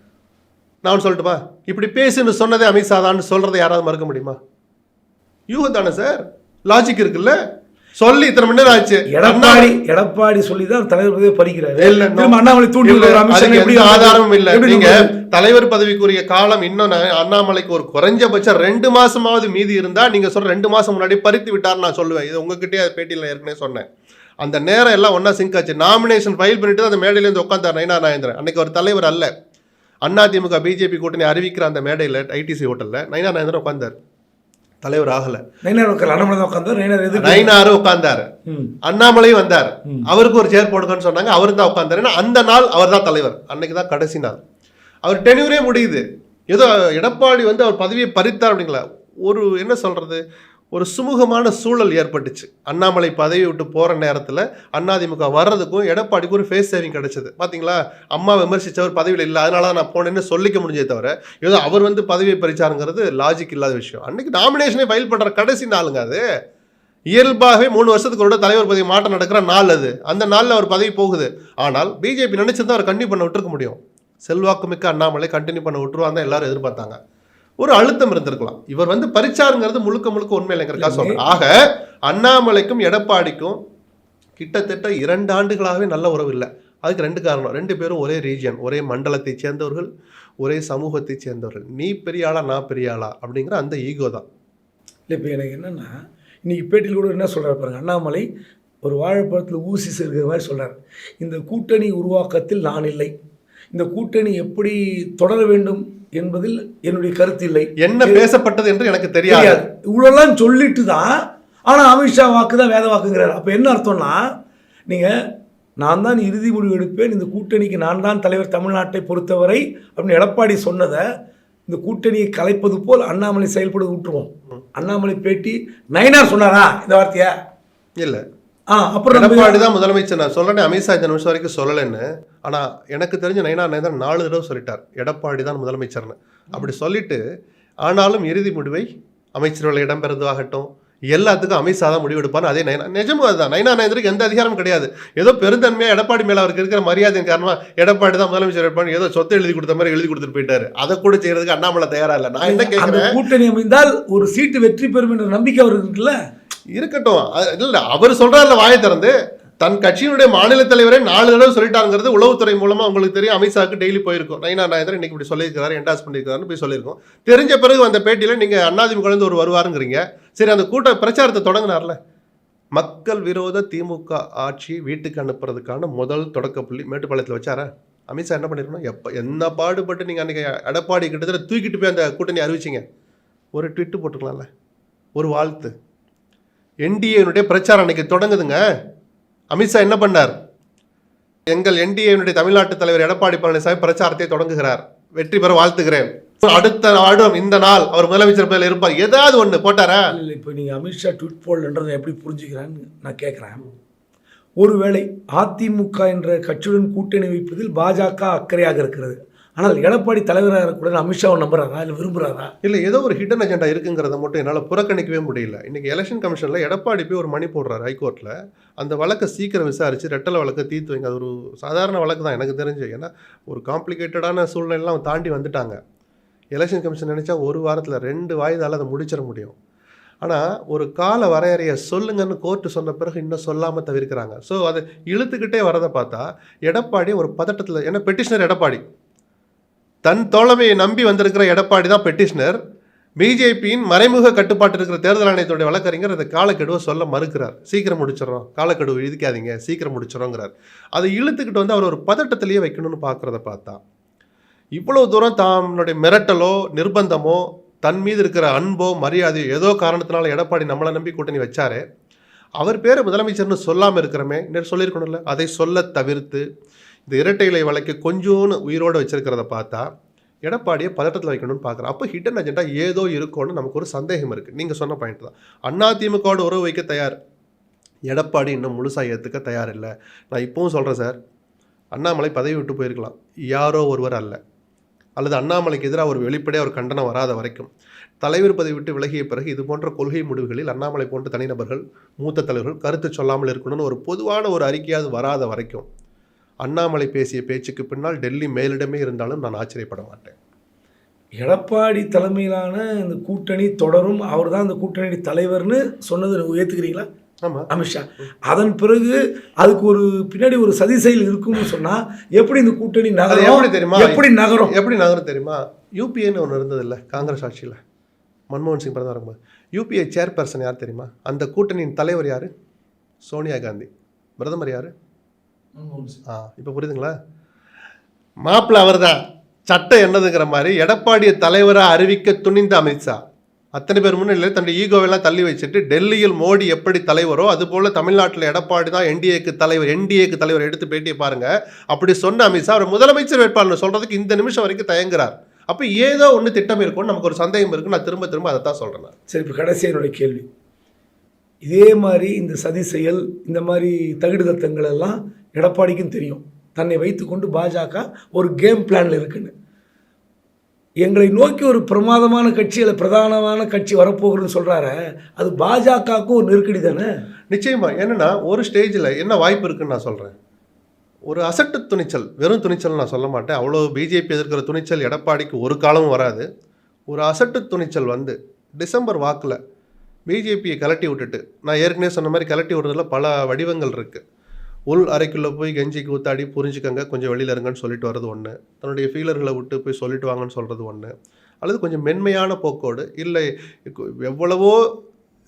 Speaker 2: நான் சொல்லட்டுமா? இப்படி பேசுன்னு சொன்னதே அமித்ஷா தான். சொல்றதை யாராவது மறுக்க முடியுமா? யூகம் தானே சார்? லாஜிக் இருக்குல்ல? சொல்லி இத்தனை மணி நேரம் ஆச்சு.
Speaker 1: எடப்பாடி எடப்பாடி சொல்லி தான் தலைவர் பதவியை பறிக்கிறாரு.
Speaker 2: இல்ல,
Speaker 1: அண்ணாமலை தூண்டி எப்படி
Speaker 2: ஆதாரமும் இல்ல. நீங்க தலைவர் பதவிக்குரிய காலம் இன்னும் நான் அண்ணாமலைக்கு ஒரு குறைஞ்சபட்சம் ரெண்டு மாசமாவது மீதி இருந்தா நீங்க சொல்ற ரெண்டு மாசம் முன்னாடி பறித்து விட்டார் நான் சொல்லுவேன். இது உங்ககிட்டயே பேட்டியில் ஏற்கனவே சொன்னேன். அந்த நேரம் எல்லாம் ஒண்ணா சிங்க் ஆச்சு. நாமினேஷன் ஃபைல் பண்ணிட்டு அந்த மேடையில இருந்து உட்காந்தார் நயினா நாயந்திரன் அன்னைக்கு ஒரு தலைவர் அல்ல. அதிமுக பிஜேபி கூட்டணி அறிவிக்கிற அந்த மேடையில் ஐடிசி ஹோட்டல்ல நயினா நாயந்திரன் உட்காந்தார் தலைவர் ஆகல.
Speaker 1: நயினார் உட்கார் அண்ணாமலை தான் உட்காந்து
Speaker 2: நயினாரும் உட்கார்ந்தாரு.
Speaker 1: ம்.
Speaker 2: அண்ணாமலையும் வந்தார். அவருக்கு ஒரு சேர் போடுங்கன்னு சொன்னாங்க அவர் தான் உட்கார்ந்தாரு. ஏன்னா அந்த நாள் அவர் தான் தலைவர். அன்னைக்கு தான் கடைசி நாள். அவர் டென்யூரே முடியுது. ஏதோ எடப்பாடி வந்து அவர் பதவியை பறித்தார் அப்படிங்களா? ஒரு என்ன சொல்றது? ஒரு சுமூகமான சூழல் ஏற்பட்டுச்சு. அண்ணாமலை பதவி விட்டு போகிற நேரத்தில் அதிமுக வர்றதுக்கும் எடப்பாடிக்கும் ஒரு ஃபேஸ் சேவிங் கிடைச்சது. பார்த்தீங்களா அம்மா விமர்சித்தவர் பதவியில் இல்லை அதனால தான் நான் போனேன்னு சொல்லிக்க முடிஞ்சே தவிர ஏதோ அவர் வந்து பதவியை பறிச்சாருங்கிறது லாஜிக் இல்லாத விஷயம். அன்றைக்கி நாமினேஷனே ஃபைல் பண்ணுற கடைசி நாளுங்க அது. இயல்பாகவே மூணு வருஷத்துக்கு ஒரு தலைவர் பதவி மாற்றம் நடக்கிற நாள் அது. அந்த நாளில் அவர் பதவி போகுது. ஆனால் பிஜேபி நினச்சிருந்தா அவர் கண்டினியூ பண்ண விட்டுருக்க முடியும். செல்வாக்கு மிக்க அண்ணாமலை கண்டினியூ பண்ண விட்டுருவான் தான் எல்லாரும் எதிர்பார்த்தாங்க. ஒரு அழுத்தம் இருந்திருக்கலாம். இவர் வந்து பறிச்சாருங்கிறது முழுக்க முழுக்க உண்மை இல்லைங்கிறக்கா சொல்றேன். ஆக அண்ணாமலைக்கும் எடப்பாடிக்கும் கிட்டத்தட்ட இரண்டு ஆண்டுகளாகவே நல்ல உறவு இல்லை. அதுக்கு ரெண்டு காரணம். ரெண்டு பேரும் ஒரே ரீஜியன் ஒரே மண்டலத்தை சேர்ந்தவர்கள் ஒரே சமூகத்தை சேர்ந்தவர்கள். நீ பெரிய ஆளா நான் பெரிய ஆளா அப்படிங்கிற அந்த ஈகோ தான்.
Speaker 1: இல்லை இப்போ எனக்கு என்னென்னா இன்னைக்கு பேட்டியில் கூட என்ன சொல்கிறார் பாருங்க அண்ணாமலை ஒரு வாழைப்பழத்தில் ஊசி சேர்க்கிற மாதிரி சொல்றார். இந்த கூட்டணி உருவாக்கத்தில் நான் இல்லை. இந்த கூட்டணி எப்படி தொடர வேண்டும்? என்பதில் என்னுடைய கருத்து இல்லை.
Speaker 2: என்ன பேசப்பட்டது என்று எனக்கு தெரியாது.
Speaker 1: இவ்வளோலாம் சொல்லிட்டு தான் ஆனால் அமித்ஷா வாக்கு தான் வேத வாக்குங்கிறார். அப்போ என்ன அர்த்தம்னா நீங்கள் நான் தான் இறுதி முடிவு எடுப்பேன் இந்த கூட்டணிக்கு நான் தான் தலைவர் தமிழ்நாட்டை பொறுத்தவரை அப்படின்னு எடப்பாடி சொன்னதை இந்த கூட்டணியை கலைப்பது போல் அண்ணாமலை செயல்படுவது விட்டுருவோம். அண்ணாமலை பேட்டி நயினார் சொன்னாரா இந்த வார்த்தையை?
Speaker 2: இல்ல.
Speaker 1: அப்புறம்
Speaker 2: எடப்பாடி தான் முதலமைச்சர். நான் சொல்றேன் அமித்ஷா இந்த நிமிஷம் வரைக்கும் சொல்லலைன்னு. ஆனா எனக்கு தெரிஞ்ச நைனா நேதன் நாலு தடவை சொல்லிட்டார். எடப்பாடி தான் முதலமைச்சர்னு. அப்படி சொல்லிட்டு ஆனாலும் இறுதி முடிவை அமைச்சரவையில் இடம்பெறதுவாகட்டும் எல்லாத்துக்கும் அமித்ஷா தான் முடிவெடுப்பான்னு அதே நயனா நிஜமும் அதுதான். நயனா நாயந்திரக்கு எந்த அதிகாரமும் கிடையாது. ஏதோ பெருந்தன்மையா எடப்பாடி மேல அவருக்கு இருக்கிற மரியாதையின் காரணமா எடப்பாடி தான் முதலமைச்சர் எடப்பாடி ஏதோ சொத்தை எழுதி கொடுத்த மாதிரி எழுதி கொடுத்துட்டு போயிட்டாரு. அதை கூட செய்யறதுக்கு அண்ணாமலை தயாரா இல்லை. நான் என்ன கேட்கிறேன்
Speaker 1: கூட்டணி அமைந்தால் ஒரு சீட்டு வெற்றி பெறும் என்ற நம்பிக்கை அவருக்கு இருக்குல்ல?
Speaker 2: இருக்கட்டும். அது அவர் சொல்கிறார்ல வாயை திறந்து தன் கட்சியினுடைய மாநில தலைவரே நாலு தடவை சொல்லிட்டாங்கிறது உளவுத்துறை மூலமாக உங்களுக்கு தெரியும். அமித்ஷாவுக்கு டெய்லி போயிருக்கும். நைனா நாயந்தர் இன்னைக்கு இப்படி சொல்லியிருக்காரு என்டாஸ் பண்ணியிருக்காருன்னு போய் சொல்லியிருக்கோம். தெரிஞ்ச பிறகு அந்த பேட்டியில் நீங்கள் அண்ணாதிமுக குழந்த ஒரு வருவாருங்கிறீங்க. சரி அந்த கூட்ட பிரச்சாரத்தை தொடங்கினார்ல. மக்கள் விரோத திமுக ஆட்சி வீட்டுக்கு அனுப்புறதுக்கான முதல் தொடக்க புள்ளி மேட்டுப்பாளையத்தில் வச்சாரா? அமித்ஷா என்ன பண்ணிருக்கணும்? எப்போ என்ன பாடுபட்டு நீங்கள் அன்றைக்கி எடப்பாடி கிட்டத்தட்ட தூக்கிட்டு போய் அந்த கூட்டணி அறிவிச்சிங்க? ஒரு ட்விட்டு போட்டுக்கலாம்ல. ஒரு வாழ்த்து. என்டிஏனுடைய பிரச்சாரம் அன்னைக்கு தொடங்குதுங்க. அமித்ஷா என்ன பண்ணார்? எங்கள் என்டிஏனுடைய தமிழ்நாட்டு தலைவர் எடப்பாடி பழனிசாமி பிரச்சாரத்தை தொடங்குகிறார். வெற்றி பெற வாழ்த்துகிறேன். அடுத்த ஆடும் இந்த நாள் அவர் முதலமைச்சர் பதவியில் இருப்பார். ஏதாவது ஒன்று போட்டாரா?
Speaker 1: இல்லை இப்போ நீங்கள் அமித்ஷா ட்விட் போடலன்றதை எப்படி புரிஞ்சுக்கிறான்னு நான் கேட்குறேன் ஒருவேளை அதிமுக என்ற கட்சியுடன் கூட்டணி வைப்பதில் பாஜக அக்கறையாக இருக்கிறது. ஆனால் எடப்பாடி தலைவராக இருக்கக்கூடாது அமித்ஷாவை நம்புறாரா இல்லை விரும்புகிறாரா
Speaker 2: இல்லை ஏதோ ஒரு ஹிடன் அஜெண்டா இருக்குங்கிறத மட்டும் என்னால் புறக்கணிக்கவே முடியல. இன்னைக்கு எலெக்ஷன் கமிஷனில் எடப்பாடி போய் ஒரு மணி போடுறாரு ஹைகோர்ட்டில் அந்த வழக்கை சீக்கிரம் விசாரித்து ரெட்டலை வழக்கை தீர்த்து வைங்க. அது ஒரு சாதாரண வழக்கு தான் எனக்கு தெரிஞ்சு. ஏன்னா ஒரு காம்ப்ளிகேட்டடான சூழ்நிலாம் தாண்டி வந்துட்டாங்க. எலெக்ஷன் கமிஷன் நினச்சா ஒரு வாரத்தில் ரெண்டு வாய்தால அதை முடிச்சிட முடியும். ஆனால் ஒரு கால வரையறையை சொல்லுங்கன்னு கோர்ட்டு சொன்ன பிறகு இன்னும் சொல்லாமல் தவிர்க்கிறாங்க. ஸோ அதை இழுத்துக்கிட்டே வரதை பார்த்தா எடப்பாடி ஒரு பதட்டத்தில் ஏன்னா பெட்டிஷனர் எடப்பாடி. தன் தோழமையை நம்பி வந்திருக்கிற எடப்பாடி தான் பெட்டிஷனர் பிஜேபியின் மறைமுக கட்டுப்பாட்டு இருக்கிற தேர்தல் ஆணையத்துடைய வழக்கறிஞர் அந்த காலக்கெடுவை சொல்ல மறுக்கிறார். சீக்கிரம் முடிச்சிடறோம். காலக்கெடுவை இழுக்காதீங்க. சீக்கிரம் முடிச்சிடறோங்கிறார். அதை இழுத்துக்கிட்டு வந்து அவர் ஒரு பதட்டத்திலேயே வைக்கணும்னு பார்க்குறத பார்த்தா இவ்வளவு தூரம் தன்னுடைய மிரட்டலோ நிர்பந்தமோ தன் மீது இருக்கிற அன்போ மரியாதையோ ஏதோ காரணத்தினால எடப்பாடி நம்மளை நம்பி கூட்டணி வச்சாரே அவர் பேர் முதலமைச்சர்னு சொல்லாமல் இருக்கிறமே நேற்று சொல்லியிருக்கணும்ல அதை சொல்ல தவிர்த்து இந்த இரட்டை இலை வழக்கு கொஞ்சோன்னு உயிரோடு வச்சிருக்கிறத பார்த்தா எடப்பாடியை பதட்டத்தில் வைக்கணும்னு பார்க்குறேன் அப்போ ஹிடன் அஜெண்டா ஏதோ இருக்கோன்னு நமக்கு ஒரு சந்தேகம் இருக்குது நீங்கள் சொன்ன பாயிண்ட் தான். அண்ணா திமுகவோட உறவு வைக்க தயார். எடப்பாடி இன்னும் முழுசாக ஏற்றுக்க தயார் இல்லை. நான் இப்போவும் சொல்கிறேன் சார் அண்ணாமலை பதவி விட்டு போயிருக்கலாம். யாரோ ஒருவர் அல்ல. அல்லது அண்ணாமலைக்கு எதிராக ஒரு வெளிப்படையாக ஒரு கண்டனம் வராத வரைக்கும். தலைவர் பதவி விட்டு விலகிய பிறகு இது போன்ற கொள்கை முடிவுகளில் அண்ணாமலை போன்ற தனிநபர்கள் மூத்த தலைவர்கள் கருத்து சொல்லாமல் இருக்கணும்னு ஒரு பொதுவான ஒரு அறிக்கையாவது வராத வரைக்கும். அண்ணாமலை பேசிய பேச்சுக்கு பின்னால் டெல்லி மேலிடமே இருந்தாலும் நான் ஆச்சரியப்பட மாட்டேன்.
Speaker 1: எடப்பாடி தலைமையிலான இந்த கூட்டணி தொடரும். அவர் தான் இந்த கூட்டணி தலைவர்னு சொன்னது ஏற்றுக்கிறீங்களா
Speaker 2: ஆமாம்
Speaker 1: அமித்ஷா அதன் பிறகு அதுக்கு ஒரு பின்னாடி ஒரு சதி செயல் இருக்கும்னு சொன்னா எப்படி இந்த கூட்டணி நகரும்?
Speaker 2: எப்படி தெரியுமா?
Speaker 1: எப்படி நகரும்?
Speaker 2: எப்படி நகரம் தெரியுமா? யூபிஏன்னு ஒன்று இருந்தது இல்லை காங்கிரஸ் ஆட்சியில். மன்மோகன் சிங் பிரதமர் இருக்கும்போது யூபிஏ சேர்பர்சன் யார் தெரியுமா? அந்த கூட்டணியின் தலைவர் யார்? சோனியா காந்தி. பிரதமர் யார்? ஆ இப்போ புரியுதுங்களா? மாப்பிள்ள அவர்தான். சட்டம் என்னதுங்கிற மாதிரி எடப்பாடியை தலைவராக அறிவிக்க துணிந்த அமித்ஷா. அத்தனை பேர் முன்னிலையில் தன்னுடைய ஈகோவெல்லாம் தள்ளி வச்சுட்டு டெல்லியில் மோடி எப்படி தலைவரோ அதுபோல் தமிழ்நாட்டில் எடப்பாடி தான் என்டிஏக்கு தலைவர் என்டிஏக்கு தலைவர் எடுத்து பேட்டியை பாருங்க. அப்படி சொன்ன அமித்ஷா அவர் முதலமைச்சர் வேட்பாளர் சொல்றதுக்கு இந்த நிமிஷம் வரைக்கும் தயங்குறார். அப்போ ஏதோ ஒன்று திட்டம் இருக்கும்னு நமக்கு ஒரு சந்தேகம் இருக்கு நான் திரும்ப திரும்ப அதை தான் சொல்கிறேன்.
Speaker 1: சரி இப்போ கடைசி என்னுடைய கேள்வி. இதே மாதிரி இந்த சதி செயல் இந்த மாதிரி தகுடுதத்தங்கள் எல்லாம் எடப்பாடிக்கும் தெரியும். தன்னை வைத்துக்கொண்டு பாஜக ஒரு கேம் பிளானில் இருக்குன்னு. எங்களை நோக்கி ஒரு பிரமாதமான கட்சி அல்ல பிரதானமான கட்சி வரப்போகுதுன்னு சொல்றாரு அது பாஜகவுக்கும் ஒரு நெருக்கடி தானே?
Speaker 2: நிச்சயமாக என்னன்னா ஒரு ஸ்டேஜில் என்ன வாய்ப்பு இருக்குன்னு நான் சொல்கிறேன் ஒரு அசட்டு துணிச்சல் வெறும் துணிச்சல் நான் சொல்ல மாட்டேன். அவ்வளோ பிஜேபி எதிர்க்கிற துணிச்சல் எடப்பாடிக்கு ஒரு காலமும் வராது. ஒரு அசட்டு துணிச்சல் வந்து டிசம்பர் வாக்கில் பிஜேபியை கலட்டி விட்டுட்டு நான் ஏற்கனவே சொன்ன மாதிரி கலட்டி விடுறதுல பல வடிவங்கள் இருக்குது உள் அறைக்குள்ளே போய் கெஞ்சி கூத்தாடி புரிஞ்சுக்கங்க கொஞ்சம் வெளியில் இருங்கன்னு சொல்லிட்டு வர்றது ஒன்று தன்னுடைய ஃபீலர்களை விட்டு போய் சொல்லிட்டு வாங்கன்னு சொல்கிறது ஒன்று அல்லது கொஞ்சம் மென்மையான போக்கோடு இல்லை எவ்வளவோ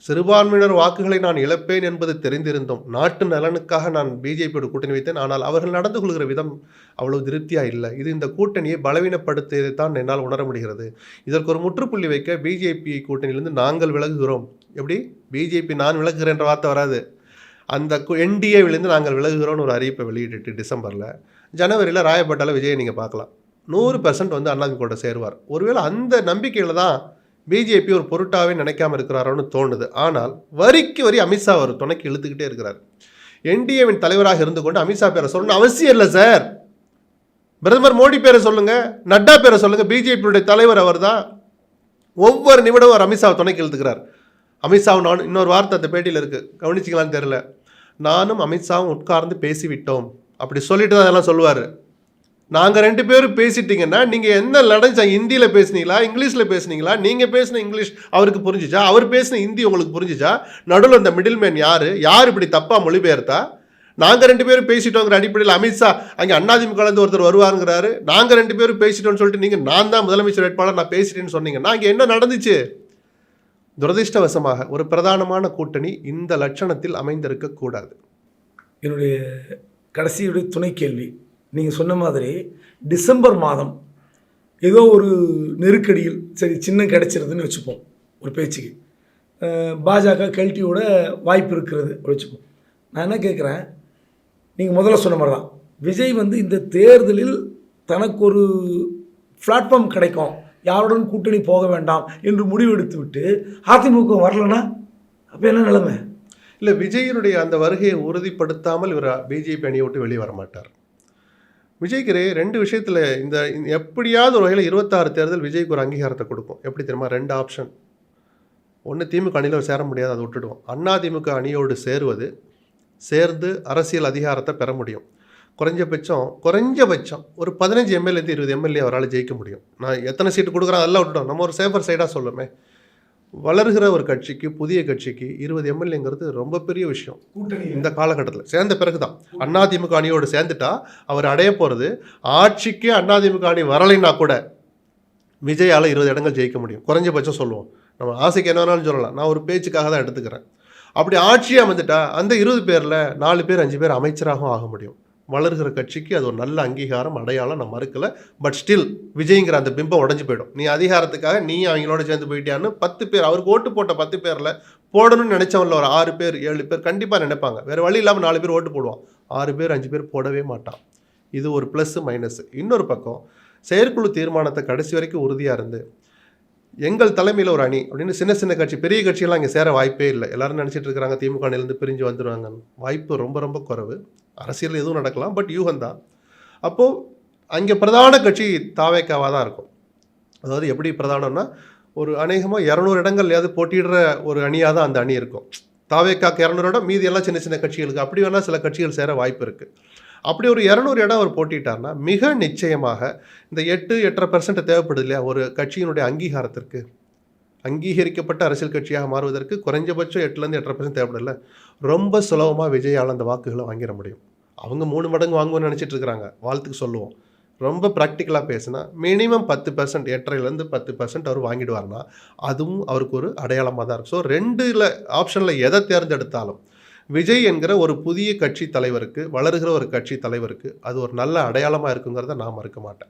Speaker 2: சிறுபான்மையினர் வாக்குகளை நான் இழப்பேன் என்பது தெரிந்திருந்தும் நாட்டு நலனுக்காக நான் பிஜேபியோட கூட்டணி வைத்தேன் ஆனால் அவர்கள் நடந்து கொள்கிற விதம் அவ்வளவு திருப்தியாக இல்லை. இது இந்த கூட்டணியை பலவீனப்படுத்தியதை தான் என்னால் உணர முடிகிறது. இதற்கு ஒரு முற்றுப்புள்ளி வைக்க பிஜேபி கூட்டணியிலிருந்து நாங்கள் விலகுகிறோம். எப்படி? பிஜேபி நான் விலகுகிறேன் என்ற வார்த்தை வராது. அந்த என்டிஏவிலேருந்து நாங்கள் விலகுகிறோன்னு ஒரு அறிவிப்பை வெளியிட்டு டிசம்பரில் ஜனவரியில் ராயப்பட்டால விஜயை நீங்கள் பார்க்கலாம். நூறு பர்சன்ட் வந்து அண்ணாதிமுக சேருவார். ஒருவேளை அந்த நம்பிக்கையில் தான் பிஜேபி ஒரு பொருட்டாவே நினைக்காம இருக்கிறாரோன்னு தோணுது. ஆனால் வரிக்கு வரி அமித்ஷா ஒரு துணைக்கு இழுத்துக்கிட்டே இருக்கிறார். என்டிஏவின் தலைவராக இருந்து கொண்டு அமித்ஷா பேரை சொல்லணும் அவசியம் இல்லை சார். பிரதமர் மோடி பேரை சொல்லுங்கள் நட்டா பேரை சொல்லுங்கள் பிஜேபியுடைய தலைவர் அவர் தான் ஒவ்வொரு நிமிடமும் அவர் அமித்ஷாவை துணைக்கு இழுத்துக்கிறார். அமித்ஷாவும் நானும் இன்னொரு வார்த்தை அந்த பேட்டியில் இருக்குது கவனிச்சிக்கலான்னு தெரில நானும் அமித்ஷாவும் உட்கார்ந்து பேசிவிட்டோம். அப்படி சொல்லிட்டு தான் அதெல்லாம் சொல்லுவார். நாங்கள் ரெண்டு பேரும் பேசிட்டீங்கன்னா நீங்கள் என்ன லடஞ்சா ஹிந்தியில் பேசுனீங்களா இங்கிலீஷில் பேசுனீங்களா நீங்கள் பேசின இங்கிலீஷ் அவருக்கு புரிஞ்சிச்சா அவர் பேசின ஹிந்தி உங்களுக்கு புரிஞ்சிச்சா நடுவில் இந்த மிடில் மேன் யார் யார் இப்படி தப்பாக மொழிபெயர்த்தா நாங்கள் ரெண்டு பேரும் பேசிட்டோங்கிற அடிப்படையில் அமித்ஷா அங்கே அண்ணாதிமுகலேருந்து ஒருத்தர் வருவாருங்கிறாரு நாங்கள் ரெண்டு பேரும் பேசிட்டோம்னு சொல்லிட்டு நீங்கள் நான் தான் முதலமைச்சர் வேட்பாளர் நான் பேசிட்டேன்னு சொன்னீங்கன்னா அங்கே என்ன நடந்துச்சு? துரதிருஷ்டவசமாக ஒரு பிரதானமான கூட்டணி இந்த லட்சணத்தில் அமைந்திருக்கக்கூடாது
Speaker 1: என்னுடைய கடைசியுடைய துணை கேள்வி. நீங்கள் சொன்ன மாதிரி டிசம்பர் மாதம் ஏதோ ஒரு நெருக்கடியில் சரி சின்னம் கிடைச்சிருதுன்னு வச்சுப்போம் ஒரு பேச்சுக்கு. பாஜக கல்ட்டியோட வாய்ப்பு இருக்கிறது வச்சுப்போம். நான் என்ன கேட்குறேன்? நீங்கள் முதல்ல சொன்ன மாதிரி தான் விஜய் வந்து இந்த தேர்தலில் தனக்கு ஒரு பிளாட்ஃபார்ம் கிடைக்கும். யாருடன் கூட்டணி போக வேண்டாம் என்று முடிவெடுத்து விட்டு அதிமுக வரலனா? அப்போ என்ன நிலைமை?
Speaker 2: இல்லை விஜயனுடைய அந்த வருகையை உறுதிப்படுத்தாமல் இவர் பிஜேபி அணியை விட்டு வெளியே வர மாட்டார் விஜய்க்கு ரெண்டு விஷயத்தில் இந்த இந்த எப்படியாவது ஒரு வகையில் இருபத்தாறு தேர்தல் விஜய்க்கு ஒரு அங்கீகாரத்தை கொடுக்கும். எப்படி தெரியுமா? ரெண்டு ஆப்ஷன் ஒன்று திமுக அணியில் சேர முடியாது அதை விட்டுடுவோம். அண்ணா திமுக அணியோடு சேருவது சேர்ந்து அரசியல் அதிகாரத்தை பெற முடியும். குறைஞ்சபட்சம் குறைஞ்சபட்சம் ஒரு பதினஞ்சு எம்எல்ஏ இருபது எம்எல்ஏ அவரால் ஜெயிக்க முடியும். நான் எத்தனை சீட்டு கொடுக்குறோம் அதெல்லாம் விட்டுட்டோம். நம்ம ஒரு சேஃபர் சைடாக சொல்லுமே. வளர்கிற ஒரு கட்சிக்கு புதிய கட்சிக்கு இருபது எம்எல்ஏங்கிறது ரொம்ப பெரிய விஷயம். இந்த காலகட்டத்தில். சேர்ந்த பிறகு தான் அதிமுக அணியோடு சேர்ந்துட்டா அவர் அடைய போகிறது ஆட்சிக்கு அதிமுக அணி வரலைன்னா கூட விஜயால் இருபது இடங்கள் ஜெயிக்க முடியும். குறைஞ்சபட்சம் சொல்லுவோம். நம்ம ஆசைக்கு என்ன வேணாலும் சொல்லலாம். நான் ஒரு பேச்சுக்காக தான் எடுத்துக்கிறேன். அப்படி ஆட்சியாக வந்துட்டா அந்த இருபது பேரில் நாலு பேர் அஞ்சு பேர் அமைச்சராகவும் ஆக முடியும். வளர்கிற கட்சிக்கு அது ஒரு நல்ல அங்கீகாரம் அடையாளம் நான் மறுக்கலை. பட் ஸ்டில் விஜய்ங்கிற அந்த பிம்பம் உடஞ்சி போயிடும். நீ அதிகாரத்துக்காக நீ அவங்களோட சேர்ந்து போயிட்டியான்னு பத்து பேர் அவருக்கு ஓட்டு போட்ட பத்து பேரில் போடணும்னு நினைச்சவன்ல ஒரு ஆறு பேர் ஏழு பேர் கண்டிப்பாக நினைப்பாங்க. வேறு வழி இல்லாமல் நாலு பேர் ஓட்டு போடுவான். ஆறு பேர் அஞ்சு பேர் போடவே மாட்டான். இது ஒரு ப்ளஸ்ஸு மைனஸ் இன்னொரு பக்கம் செயற்குழு தீர்மானத்தை கடைசி வரைக்கும் உறுதியாக இருந்து எங்கள் தலைமையில் ஒரு அணி அப்படின்னு சின்ன சின்ன கட்சி பெரிய கட்சியெல்லாம் இங்கே சேர வாய்ப்பே இல்லை. எல்லாரும் நினச்சிட்டு இருக்கிறாங்க திமுக அணிலேருந்து பிரிஞ்சு வந்துடுவாங்க வாய்ப்பு ரொம்ப ரொம்ப குறைவு. அரசியல் எதுவும் நடக்கலாம் பட் யூகம் தான் அப்போது அங்கே பிரதான கட்சி தாவேக்காவாக தான் இருக்கும். அதாவது எப்படி பிரதானம்னா ஒரு அநேகமாக இரநூறு இடங்கள்லையாவது போட்டியிடுற ஒரு அணியாக தான் அந்த அணி இருக்கும். தாவேக்காக்கு இரநூறு இடம் மீதி எல்லாம் சின்ன சின்ன கட்சிகளுக்கு. அப்படி வேணால் சில கட்சிகள் சேர வாய்ப்பு இருக்குது அப்படி ஒரு இரநூறு இடம் அவர் போட்டிட்டார்னா மிக நிச்சயமாக இந்த எட்டு எட்டரை பெர்சன்ட் தேவைப்படுது இல்லையா? ஒரு கட்சியினுடைய அங்கீகாரத்திற்கு. அங்கீகரிக்கப்பட்ட அரசியல் கட்சியாக மாறுவதற்கு குறைஞ்சபட்சம் எட்டுலேருந்து எட்டரை பர்சன்ட் தேவைப்படல ரொம்ப சுலபமாக விஜயால் அந்த வாக்குகளை வாங்கிட முடியும். அவங்க மூணு மடங்கு வாங்குவோம்னு நினச்சிட்டு இருக்கிறாங்க வாழ்த்துக்கு சொல்லுவோம். ரொம்ப ப்ராக்டிக்கலாக பேசுனா மினிமம் பத்து பர்சன்ட் எட்டரைலேருந்து பத்து பர்சன்ட் அவர் வாங்கிடுவார்னா அதுவும் அவருக்கு ஒரு அடையாளமாக தான் இருக்கும். ஸோ ரெண்டில் ஆப்ஷனில் எதை தேர்ந்தெடுத்தாலும் விஜய் என்கிற ஒரு புதிய கட்சி தலைவருக்கு வளர்கிற ஒரு கட்சி தலைவருக்கு அது ஒரு நல்ல அடையாளமாக இருக்குங்கிறத நான் மறுக்க மாட்டேன்.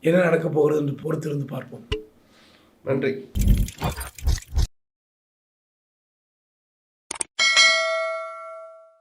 Speaker 1: என்ன நடக்க போகிறது என்று பொறுத்திருந்து பார்ப்போம்.
Speaker 2: நன்றி.